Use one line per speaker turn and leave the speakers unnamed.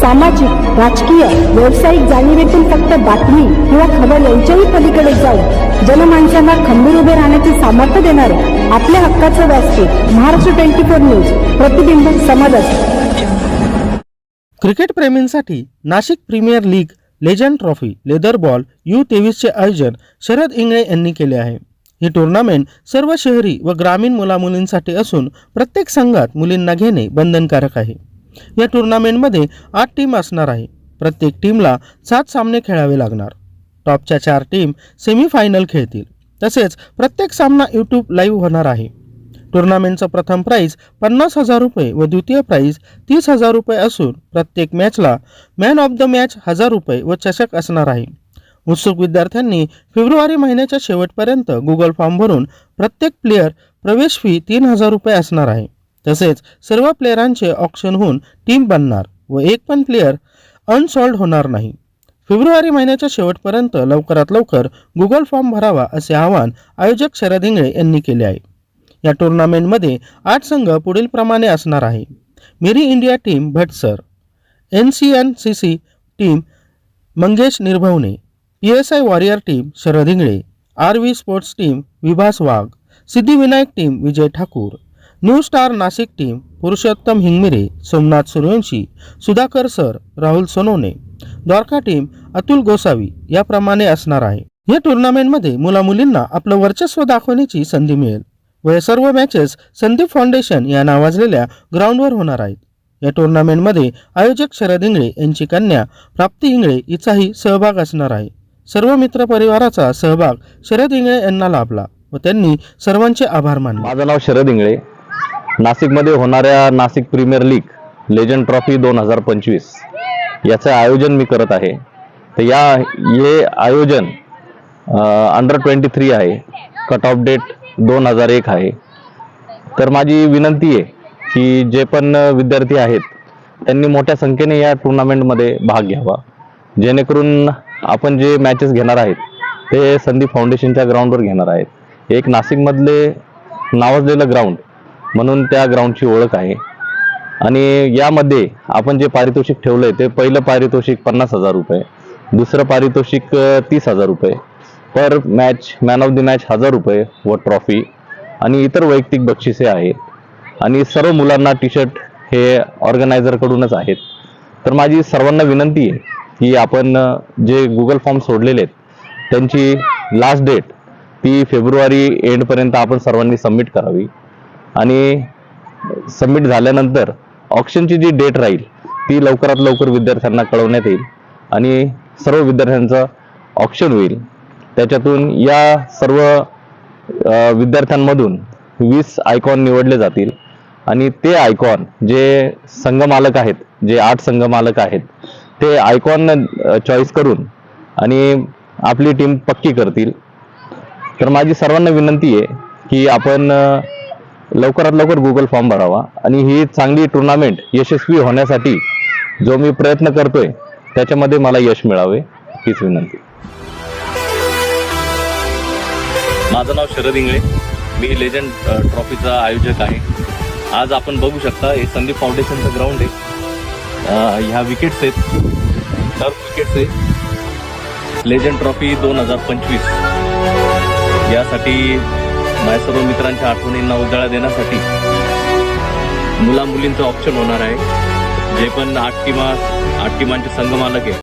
सामाजिक राजकीय व्यावसायिक जाणीवेतून फक्त बातमी किंवा खबर यांच्याही पलीकडे जाऊन जनमानसांना खंबीर उभे राहण्याचे सामर्थ्य देणारे आपल्या हक्काचं व्यासपीठ महाराष्ट्र ट्वेंटी फोर न्यूज प्रतिबिंब समाजाचे
क्रिकेट प्रेमींसाठी Nashik premier league legend trophy leather ball U तेवीसचे आयोजन शरद इंगळे यांनी केले आहे. ही टुर्नामेंट सर्व शहरी व ग्रामीण मुलामुलींसाठी असून प्रत्येक संघात मुलींना घेणे बंधनकारक आहे. या टुर्नामेंटमध्ये आठ टीम असणार आहे. प्रत्येक टीमला सात सामने खेळावे लागणार. टॉपच्या चार टीम सेमीफायनल खेळतील. तसेच प्रत्येक सामना यूट्यूब लाईव्ह होणार आहे. टुर्नामेंटचं प्रथम प्राईज पन्नास हजार रुपये व द्वितीय प्राईज तीस हजार रुपये असून प्रत्येक मॅचला मॅन ऑफ द मॅच हजार रुपये व चषक असणार आहे. उत्सुक विद्यार्थ्यांनी फेब्रुवारी महिन्याच्या शेवटपर्यंत गुगल फॉर्म भरून प्रत्येक प्लेअर प्रवेश फी तीन हजार रुपये असणार आहे. तसेच सर्व प्लेयरांचे ऑप्शन होऊन टीम बनणार व एक पण प्लेयर अनसॉल्ड होणार नाही. फेब्रुवारी महिन्याच्या शेवटपर्यंत लवकरात लवकर गुगल फॉर्म भरावा असे आवाहन आयोजक शरद इंगळे यांनी केले आहे. या टुर्नामेंटमध्ये आठ संघ पुढील प्रमाणे असणार आहे. मेरी India team Bhatsar N C N C C team Mangesh Nirbhavane P S I warrior team Sharad Ingale R V sports team Vibhas Wagh Siddhivinayak team Vijay Thakur new star Nashik team Purushottam Hingmire Somnath Suryavanshi Sudhakar sir Rahul Sonawane. Dwarka team Atul Gosavi याप्रमाणे असणार आहे. या टुर्नामेंटमध्ये मुलामुलींना आपलं वर्चस्व दाखवण्याची संधी मिळेल. व या सर्व मॅचेस संदीप फाउंडेशन या नावाजलेल्या ग्राउंडवर होणार आहेत. या टुर्नामेंटमध्ये आयोजक शरद इंगळे यांची कन्या प्राप्ती इंगळे हिचाही सहभाग असणार आहे. सर्व मित्रपरिवाराचा सहभाग शरद इंगळे यांना लाभला व त्यांनी सर्वांचे आभार मानले.
माझं नाव शरद इंगळे. नाशिकमध्ये होणाऱ्या Nashik premier league legend trophy दोन हजार पंचवीस याचं आयोजन मी करत आहे. तर या हे आयोजन अंडर ट्वेंटी थ्री आहे. कट ऑफ डेट दोन हजार एक आहे. तर माझी विनंती आहे की जे पण विद्यार्थी आहेत त्यांनी मोठ्या संख्येने या टुर्नामेंटमध्ये भाग घ्यावा. जेणेकरून आपण जे मॅचेस घेणार आहेत ते संदीप फाउंडेशनच्या ग्राउंडवर घेणार आहेत. एक नाशिकमधले नावाजलेलं ग्राउंड म्हणून त्या ग्राउंडची ओळख आहे. आणि यामध्ये आपण जे पारितोषिक ठेवलंय ते पहिलं पारितोषिक पन्नास हजार रुपये दुसरं पारितोषिक तीस हजार रुपये. Per match man of the match हजार रुपये व ट्रॉफी आणि इतर वैयक्तिक बक्षिसे आहेत. आणि सर्व मुलांना टी शर्ट हे ऑर्गनायझरकडूनच आहेत. तर माझी सर्वांना विनंती आहे की आपण जे गुगल फॉर्म सोडलेले आहेत त्यांची लास्ट डेट ती फेब्रुवारी एंडपर्यंत आपण सर्वांनी सबमिट करावी. आणि सबमिट झाल्यानंतर ऑप्शनची जी डेट राहील ती लवकरात लवकर विद्यार्थ्यांना कळवण्यात येईल आणि सर्व विद्यार्थ्यांचं ऑप्शन होईल. त्याच्यातून या सर्व विद्यार्थ्यांमधून वीस आयकॉन निवडले जातील आणि ते आयकॉन जे संघमालक आहेत जे आठ संघमालक आहेत ते आयकॉन चॉईस करून आणि आपली टीम पक्की करतील. तर माझी सर्वांना विनंती आहे की आपण लवकरात लवकर गुगल फॉर्म भरावा. आणि ही चांगली टुर्नामेंट यशस्वी होण्यासाठी जो मी प्रयत्न करतोय त्याच्यामध्ये मला यश मिळावे हीच विनंती.
माझं नाव शरद इंगळे. मी लेजंड ट्रॉफीचा आयोजक आहे. आज आपण बघू शकता हे संदीप फाउंडेशनचं ग्राउंड आहे. ह्या विकेट्स आहेत. टर्फ विकेट्स आहे लेजंड ट्रॉफी दोन हजार पंचवीस. यासाठी माझ्या सर्व मित्रांच्या आठवणींना उजाळा देण्यासाठी मुला मुलींचं ऑप्शन होणार आहे. जे पण आठ टीमा आठ टीमांचे संघ मालक आहे.